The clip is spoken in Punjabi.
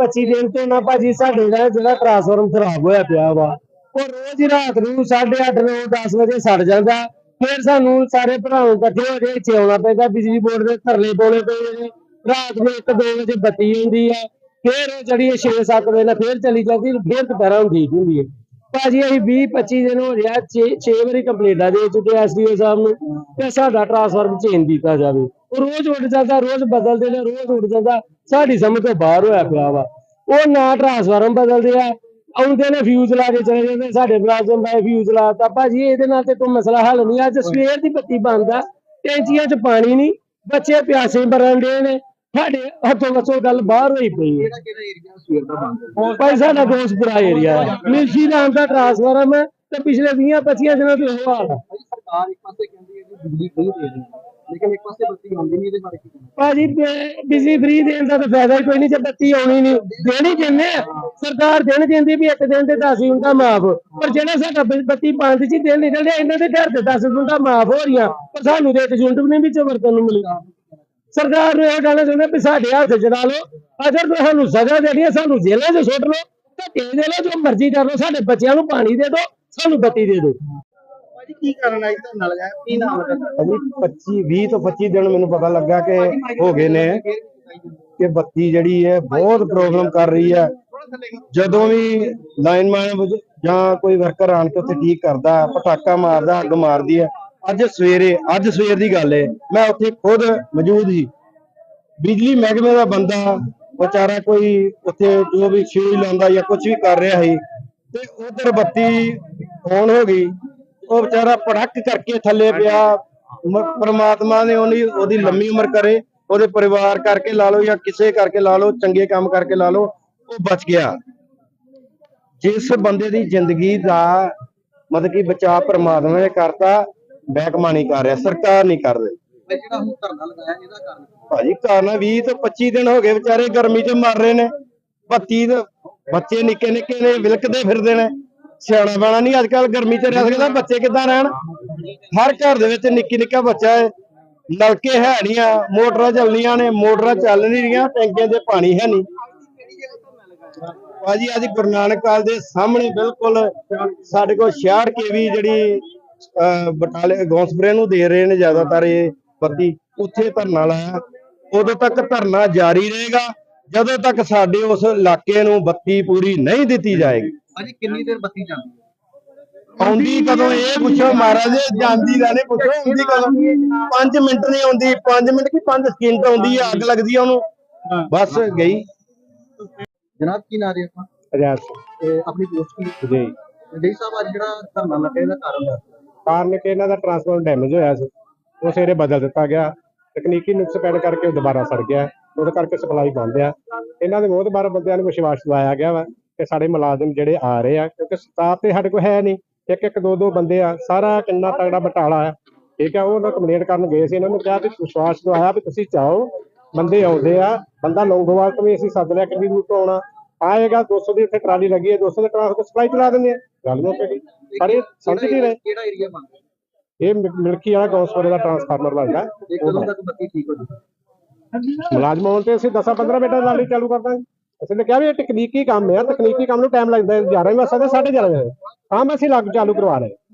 25 ਦਿਨ ਤੋਂ ਨਾ ਭਾਜੀ ਸਾਡੇ ਦਾ ਜਿਹੜਾ ਟਰਾਂਸਫਾਰਮ ਖਰਾਬ ਹੋਇਆ ਪਿਆ ਵਾ, ਉਹ ਰੋਜ਼ ਹੀ ਰਾਤ ਨੂੰ 8:30 9 10 ਵਜੇ ਸੜ ਜਾਂਦਾ। ਫਿਰ ਸਾਨੂੰ ਸਾਰੇ ਭਰਾਵਾਂ ਇਕੱਠੇ ਹੋ ਕੇ ਇੱਥੇ ਆਉਣਾ ਪੈਂਦਾ, ਬਿਜਲੀ ਬੋਰਡ ਦੇ ਧਰਲੇ ਪਾਉਣੇ ਪਏ ਨੇ। ਰਾਤ ਨੂੰ 1-2 ਵਜੇ ਬੱਤੀ ਹੁੰਦੀ ਆ, ਫਿਰ ਉਹ ਜਿਹੜੀ 6-7 ਵਜੇ ਨਾਲ ਫਿਰ ਚਲੀ ਜਾਂਦੀ, ਫਿਰ ਦੁਪਹਿਰਾਂ ਨੂੰ ਠੀਕ ਹੁੰਦੀ ਹੈ ਭਾਜੀ, ਅਸੀਂ 20 25 ਦਿਨ ਹੋ ਗਿਆ 6 ਵਾਰੀ ਕੰਪਲੇਂਟਾਂ ਦੇ ਚੁੱਕੇ ਐਸਡੀਓ ਸਾਹਿਬ ਨੂੰ ਕਿ ਸਾਡਾ ਟਰਾਂਸਫਾਰਮ ਚੇਂਜ ਕੀਤਾ ਜਾਵੇ। ਉਹ ਰੋਜ਼ ਉੱਡ ਜਾਂਦਾ, ਰੋਜ਼ ਬਦਲਦੇ ਨੇ, ਰੋਜ਼ ਉੱਡ ਜਾਂਦਾ, ਸਾਡੀ ਸਮਝ ਤੋਂ ਬਾਹਰ ਹੋਇਆ ਪਿਆ ਵਾ। ਉਹ ਨਾ ਟਰਾਂਸਫਾਰਮ ਬਦਲਦੇ ਆ, ਆਉਂਦੇ ਨੇ ਫਿਊਜ਼ ਲਾ ਕੇ ਚਲੇ ਜਾਂਦੇ, ਸਾਡੇ ਬਲਾਜ਼ਮ ਦਾ ਫਿਊਜ਼ ਲਾਤਾ ਭਾਜੀ, ਇਹਦੇ ਨਾਲ ਤੇ ਕੋਈ ਮਸਲਾ ਹੱਲ ਨਹੀਂ, ਅੱਜ ਸਵੇਰ ਦੀ ਬੱਤੀ ਬੰਦ ਆ, ਟੈਂਕੀਆਂ 'ਚ ਪਾਣੀ ਨਹੀਂ, ਬੱਚੇ ਪਿਆਸੇ ਮਰਨ ਦੇ ਨੇ। ਸਾਡੇ ਹੱਥੋਂ ਵੱਸੋਂ ਗੱਲ ਬਾਹਰ ਹੋਈ ਪਈ ਹੈ। ਕਿਹੜਾ ਕਿਹੜਾ ਏਰੀਆ ਸਵੇਰ ਦਾ ਬੰਦ ਭਾਈ ਸਾਡਾ ਦੋਸਤਪੁਰਾ ਏਰੀਆ ਹੈ। ਮਿਲਸ਼ੀ ਨਾਮ ਦਾ ਟਰਾਂਸਫਾਰਮ ਹੈ ਤੇ ਪਿਛਲੇ 20 25 ਦਿਨਾਂ ਤੋਂ ਇਹ ਹਾਲ ਹੈ ਭਾਈ ਸਰਕਾਰ ਇੱਕ ਪਾਸੇ ਕਹਿੰਦੀ ਹੈ ਕਿ ਬਿਜਲੀ ਫ੍ਰੀ ਦੇ ਰਹੀ ਹੈ ਲੇਕਿਨ ਇੱਕ ਪਾਸੇ ਬੱਤੀ ਆਉਂਦੀ ਨਹੀਂ ਇਹਦੇ ਬਾਰੇ ਕੀ ਕਹਿਣਾ। ਭਾਜੀ ਬ- ਬਿਜਲੀ ਫ੍ਰੀ ਦੇਣ ਦਾ ਤਾਂ ਫਾਇਦਾ ਹੀ ਕੋਈ ਨਹੀਂ ਜੇ ਬੱਤੀ ਆਉਣੀ ਨਹੀਂ ਦੇਣੀ ਕਿੰਨੇ ਆ? ਸਰਕਾਰ ਦੇਣ ਕਹਿੰਦੀ ਵੀ ਇੱਕ ਦਿਨ ਦੇ 10 ਯੂਨਿਟਾਂ ਮਾਫ। ਪਰ ਜਿਹੜਾ ਸਾਡਾ ਬਿ- ਬੱਤੀ ਬੰਦ ਸੀ ਦਿਨ ਨਿਕਲਦੇ ਇਹਨਾਂ ਦੇ ਘਰ ਦੇ 10 ਯੂਨਿਟਾਂ ਮਾਫ ਹੋ ਰਹੀਆਂ ਪਰ ਸਾਨੂੰ ਤੇ ਇੱਕ ਯੂਨਿਟ ਵੀ ਨਹੀਂ ਵਿੱਚੋਂ ਵਰਤਨ ਨੂੰ ਮਿਲੀ। ਸਰਕਾਰ ਨੂੰ ਇਹ ਕਹਿਣਾ ਚਾਹੁੰਦਾ ਵੀ ਸਾਡੇ ਹੱਥ ਚੜਾ ਲਓ। ਅਗਰ ਤੁਸੀਂ ਸਾਨੂੰ ਸਜ਼ਾ ਦੇਣੀ ਹੈ ਸਾਨੂੰ ਜੇਲ੍ਹਾਂ 'ਚ ਸੁੱਟ ਲਓ। ਧੱਕੇ ਦੇ ਲਓ ਜੋ ਮਰਜ਼ੀ ਕਰ ਲਓ ਸਾਡੇ ਬੱਚਿਆਂ ਨੂੰ ਪਾਣੀ ਦੇ ਦਿਓ ਸਾਨੂੰ ਬੱਤੀ ਦੇ ਦਿਓ। ਭਾਜੀ ਕੀ ਕਾਰਨ ਹੈ ਧਰਨਾ ਲਗਾਇਆ ਕੀ ਨਾਮ ਹੈ? ਅਜੀ 25 20 ਤੋਂ 25 ਦਿਨ ਮੈਨੂੰ ਪਤਾ ਲੱਗਾ ਕਿ ਹੋ ਗਏ ਨੇ। ਕਿ ਬੱਤੀ ਜਿਹੜੀ ਹੈ ਬਹੁਤ ਪ੍ਰੋਬਲਮ ਕਰ ਰਹੀ ਹੈ। ਜਦੋਂ ਵੀ ਲਾਈਨਮੈਨ ਜਾਂ ਕੋਈ ਵਰਕਰ ਆਣ ਕੇ ਉੱਥੇ ਠੀਕ ਕਰਦਾ ਪਟਾਕਾ ਮਾਰਦਾ ਅੱਗ ਮਾਰਦੀ ਹੈ ਅੱਜ ਸਵੇਰੇ, ਅੱਜ ਸਵੇਰ ਦੀ ਗੱਲ ਹੈ ਮੈਂ ਉੱਥੇ ਖੁਦ ਮੌਜੂਦ ਸੀ। ਬਿਜਲੀ ਮਹਿਕਮੇ ਦਾ ਬੰਦਾ, ਵਿਚਾਰਾ ਕੋਈ ਉੱਥੇ ਜੋ ਵੀ ਸ਼ੀਲ ਲਾਉਂਦਾ ਜਾਂ ਕੁਝ ਵੀ ਕਰ ਰਿਹਾ ਸੀ, ਤੇ ਉਧਰ ਬੱਤੀ ਔਨ ਹੋ ਗਈ। ਉਹ ਵਿਚਾਰਾ ਪੜਕ ਕਰਕੇ ਥੱਲੇ ਪਿਆ। ਮ- ਪ੍ਰਮਾਤਮਾ ਨੇ ਉਹਦੀ ਉਹਦੀ ਲੰਮੀ ਉਮਰ ਕਰੇ, ਉਹਦੇ ਪਰਿਵਾਰ ਕਰਕੇ ਲਾ ਲਓ ਜਾਂ ਕਿਸੇ ਕਰਕੇ ਲਾ ਲਓ, ਚੰਗੇ ਕੰਮ ਕਰਕੇ ਲਾ ਲਓ, ਉਹ ਬਚ ਗਿਆ। ਜਿਸ ਬੰਦੇ ਦੀ ਜ਼ਿੰਦਗੀ ਦਾ ਮਤਲਬ ਕਿ ਬਚਾਅ ਪ੍ਰਮਾਤਮਾ ਨੇ ਕਰਤਾ ਬੈਕਮਾ ਨਹੀਂ ਕਰ ਰਿਹਾ ਸਰਕਾਰ ਨਹੀਂ ਕਰ ਰਹੀ। ਭਾਈ ਜਿਹੜਾ ਹੁਣ ਧਰਨਾ ਲਗਾਇਆ ਇਹਦਾ ਕਾਰਨ ਕੀ? ਭਾਜੀ ਕਾਰਨ 20 ਤੋਂ 25 ਦਿਨ ਹੋ ਗਏ ਵਿਚਾਰੇ ਗਰਮੀ 'ਚ ਮਰ ਰਹੇ ਨੇ। ਬੱਤੀ ਦੇ ਬੱਚੇ ਨਿੱਕੇ ਨਿੱਕੇ ਨੇ ਵਿਲਕਦੇ ਫਿਰਦੇ ਨੇ। ਸਿਆਣਾ ਬਣਾ ਨਹੀਂ ਅੱਜ ਕੱਲ ਗਰਮੀ 'ਚ ਰਹਿ ਸਕਦਾ ਬੱਚੇ ਕਿੱਦਾਂ ਰਹਿਣ? ਹਰ ਘਰ ਦੇ ਵਿੱਚ ਨਿੱਕੀ ਨਿੱਕਾ ਬੱਚਾ ਹੈ। ਨਲਕੇ ਹੈ ਨਹੀਂ ਆ ਮੋਟਰਾਂ ਚੱਲਣੀਆਂ ਨੇ ਮੋਟਰਾਂ ਚੱਲ ਨਹੀਂ ਰਹੀਆਂ ਟੈਂਕੀਆਂ 'ਚ ਪਾਣੀ ਹੈ ਨਹੀਂ। ਭਾਜੀ ਅੱਜ ਗੁਰੂ ਨਾਨਕ ਕਾਲ ਦੇ ਸਾਹਮਣੇ ਬਿਲਕੁਲ ਸਾਡੇ ਕੋਲ 66 ਕੇਵੀ ਜਿਹੜੀ ਬਟਾਲੇ ਗੌਂਸਪਰੇ ਨੂੰ ਦੇ ਰਹੇ ਨੇ ਜ਼ਿਆਦਾਤਰ ਇਹ ਬੱਤੀ। ਉੱਥੇ ਧਰਨਾ ਲਾਇਆ। ਉਦੋਂ ਤੱਕ ਧਰਨਾ ਜਾਰੀ ਰਹੇਗਾ। ਜਦੋਂ ਤੱਕ ਸਾਡੇ ਉਸ ਇਲਾਕੇ ਨੂੰ ਬੱਤੀ ਪੂਰੀ ਨਹੀਂ ਦਿੱਤੀ ਜਾਏਗੀ। ਭਾਜੀ ਕਿੰਨੀ ਦੇਰ ਬੱਤੀ ਜਾਂਦੀ ਹੈ? ਆਉਂਦੀ ਕਦੋਂ ਇਹ ਪੁੱਛੋ ਮਹਾਰਾਜ ਜਾਂਦੀ ਦਾ ਨਹੀਂ ਪੁੱਛੋ ਆਉਂਦੀ ਕਦੋਂ? 5 ਮਿੰਟ ਨਹੀਂ ਆਉਂਦੀ। 5 ਮਿੰਟ ਕੀ 5 ਸਕਿੰਟ ਆਉਂਦੀ ਹੈ ਅੱਗ ਲੱਗਦੀ ਹੈ ਉਹਨੂੰ। ਬਸ ਗਈ। ਜਨਾਬ ਕੀ ਨਾਮ ਹੈ ਆਪਣਾ? ਰਿਆਸ ਆਪਣੀ ਪੋਸਟ ਕੀ ਜੀ। ਜੀ ਸਾਹਿਬ ਅੱਜ ਜਿਹੜਾ ਧਰਨਾ ਲੱਗਾ ਇਹਦਾ ਕਾਰਨ ਦੱਸੋ ਕਾਰਨ ਕਿ ਇਹਨਾਂ ਦਾ ਟਰਾਂਸਫਾਰਮਰ ਡੈਮੇਜ ਹੋਇਆ ਸੀ, ਉਹ ਸਵੇਰੇ ਬਦਲ ਦਿੱਤਾ ਗਿਆ, ਤਕਨੀਕੀ ਨੁਕਸ ਪੈਣ ਕਰਕੇ ਉਹ ਦੁਬਾਰਾ ਸੜ ਗਿਆ, ਉਹਦੇ ਕਰਕੇ ਸਪਲਾਈ ਬੰਦ ਆ। ਇਹਨਾਂ ਦੇ ਬਹੁਤ ਬਾਰ ਬੰਦਿਆਂ ਨੂੰ ਵਿਸ਼ਵਾਸ ਦਿਵਾਇਆ ਗਿਆ ਵਾ ਕਿ ਸਾਡੇ ਮੁਲਾਜ਼ਮ ਜਿਹੜੇ ਆ ਰਹੇ ਆ, ਕਿਉਂਕਿ ਸਟਾਫ ਤੇ ਸਾਡੇ ਕੋਲ ਹੈ ਨਹੀਂ, ਇੱਕ ਇੱਕ, ਦੋ ਦੋ ਬੰਦੇ ਆ, ਸਾਰਾ ਕਿੰਨਾ ਤਗੜਾ ਬਟਾਲਾ ਆ, ਠੀਕ ਆ, ਉਹ ਉਹਨਾਂ ਕੰਪਲੇਂਟ ਕਰਨ ਗਏ ਸੀ, ਇਹਨਾਂ ਨੂੰ ਕਿਹਾ ਵੀ ਵਿਸ਼ਵਾਸ ਦਵਾਇਆ ਵੀ ਤੁਸੀਂ ਚਾਹੋ ਬੰਦੇ ਆਉਂਦੇ ਆ, ਬੰਦਾ ਲੌਂਗੋਵਾਲ ਤੋਂ ਵੀ ਅਸੀਂ ਸੱਦ ਲਿਆ, ਕਿੰਨੀ ਦੂਰ ਤੋਂ ਆਉਣਾ ਆਏਗਾ 200 ਦੀ ਉੱਥੇ ਟਰਾਲੀ ਲੱਗੀ ਹੈ 200 ਦੇ ਟਰਾਂਸਪੋਰਟ ਸਪਲਾਈ ਚਲਾ ਦਿੰਦੇ ਆ ਗੱਲ ਮੁੱਕ ਗਈ ਇਹ ਸਮਝ ਨਹੀਂ ਰਹੇ। ਕਿਹੜਾ ਏਰੀਆ ਹੈ? ਇਹ ਮਿਲਕੀ ਵਾਲਾ ਗੌਸਪੁਰੇ ਦਾ ਟਰਾਂਸਫਾਰਮਰ ਲੱਗਦਾ ਕਦੋਂ ਤੱਕ ਬੱਤੀ ਠੀਕ ਹੋ ਜਾਊਗੀ। ਮੁਲਾਜ਼ਮ ਆਉਣ ਤੇ ਅਸੀਂ 10 15 ਮਿੰਟਾਂ ਨਾਲ ਹੀ ਚਾਲੂ ਕਰ ਦਾਂਗੇ। ਅਸੀਂ ਤਾਂ ਕਿਹਾ ਵੀ ਇਹ ਤਕਨੀਕੀ ਕੰਮ ਹੈ ਤਕਨੀਕੀ ਕੰਮ ਨੂੰ ਟਾਈਮ ਲੱਗਦਾ ਹੈ। 11 ਵਜੇ ਸਕਦਾ 11:30 ਵਜੇ। ਕੰਮ ਅਸੀਂ ਲੱਗ ਚਾਲੂ ਕਰਵਾ ਰਹੇ ਹਾਂ।